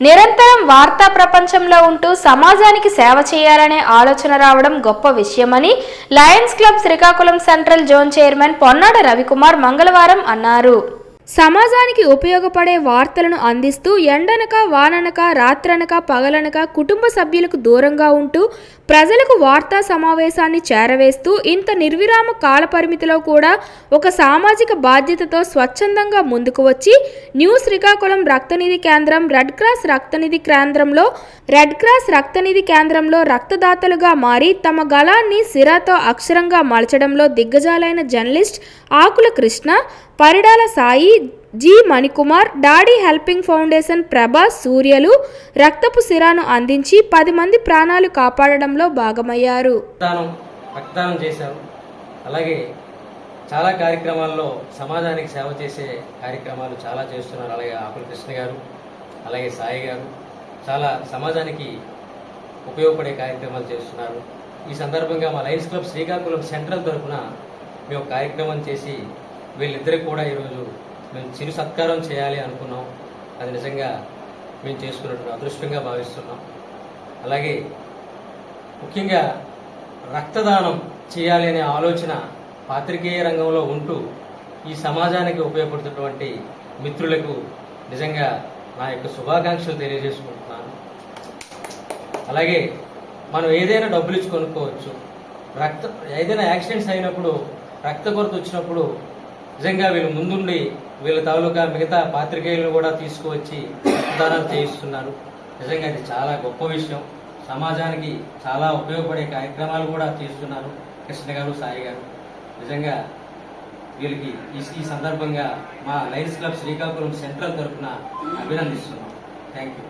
నిరంతరం వార్తా ప్రపంచంలో ఉంటూ సమాజానికి సేవ చేయాలనే ఆలోచన రావడం గొప్ప విషయమని Lions Club Srikakulam central zone chairman Ponnada Ravikumar మంగళవారం అన్నారు. సమాజానికి ఉపయోగపడే వార్తలను అందిస్తూ ఎండనక వాననక రాత్రనక పగలనక కుటుంబ సభ్యులకు దూరంగా ఉంటూ ప్రజలకు వార్తా సమావేశాన్ని చేరవేస్తూ ఇంత నిర్విరామ కాలపరిమితిలో కూడా ఒక సామాజిక బాధ్యతతో స్వచ్ఛందంగా ముందుకు వచ్చి న్యూ శ్రీకాకుళం రక్తనిధి కేంద్రం రెడ్ క్రాస్ రక్తనిధి కేంద్రంలో రెడ్ క్రాస్ రక్తనిధి కేంద్రంలో రక్తదాతలుగా మారి తమ గళాన్ని సిరాతో అక్షరంగా మలచడంలో దిగ్గజాలైన journalist Akula Krishna Paridala Sai G Manikumar daddy helping foundation Prabhas సూర్యలు రక్తపు సిరాను అందించి పది మంది ప్రాణాలు కాపాడడంలో భాగమయ్యారు. రక్తదానం రక్తదానం చేశారు. అలాగే చాలా కార్యక్రమాల్లో సమాజానికి సేవ చేసే కార్యక్రమాలు చాలా చేస్తున్నారు. అలాగే ఆకుల కృష్ణ గారు అలాగే సాయి గారు. చాలా సమాజానికి ఉపయోగపడే కార్యక్రమాలు చేస్తున్నారు. ఈ సందర్భంగా మా లయన్స్ క్లబ్ శ్రీకాకుళం సెంట్రల్ తరఫున మేము కార్యక్రమం చేసి వీళ్ళిద్దరికి కూడా ఈరోజు మేము చిరు సత్కారం చేయాలి అనుకున్నాం. అది నిజంగా మేము చేసుకున్నటువంటి అదృష్టంగా భావిస్తున్నాం. అలాగే ముఖ్యంగా రక్తదానం చేయాలి అనే ఆలోచన పాత్రికేయ రంగంలో ఉంటూ ఈ సమాజానికి ఉపయోగపడుతున్నటువంటి మిత్రులకు నిజంగా నా యొక్క శుభాకాంక్షలు తెలియజేసుకుంటున్నాను. అలాగే మనం ఏదైనా డబ్బులు ఇచ్చి కొనుక్కోవచ్చు. రక్త ఏదైనా యాక్సిడెంట్స్ అయినప్పుడు రక్త కొరత వచ్చినప్పుడు నిజంగా వీళ్ళు ముందుండి వీళ్ళ తాలూకా మిగతా పాత్రికేయులను కూడా తీసుకువచ్చి రక్తదానం చేయిస్తున్నారు. నిజంగా ఇది చాలా గొప్ప విషయం. సమాజానికి చాలా ఉపయోగపడే కార్యక్రమాలు కూడా చేస్తున్నారు కృష్ణ గారు సాయి గారు. నిజంగా వీళ్ళకి ఈ ఈ సందర్భంగా మా లయన్స్ క్లబ్ శ్రీకాకుళం సెంట్రల్ తరఫున అభినందిస్తున్నాం. Thank you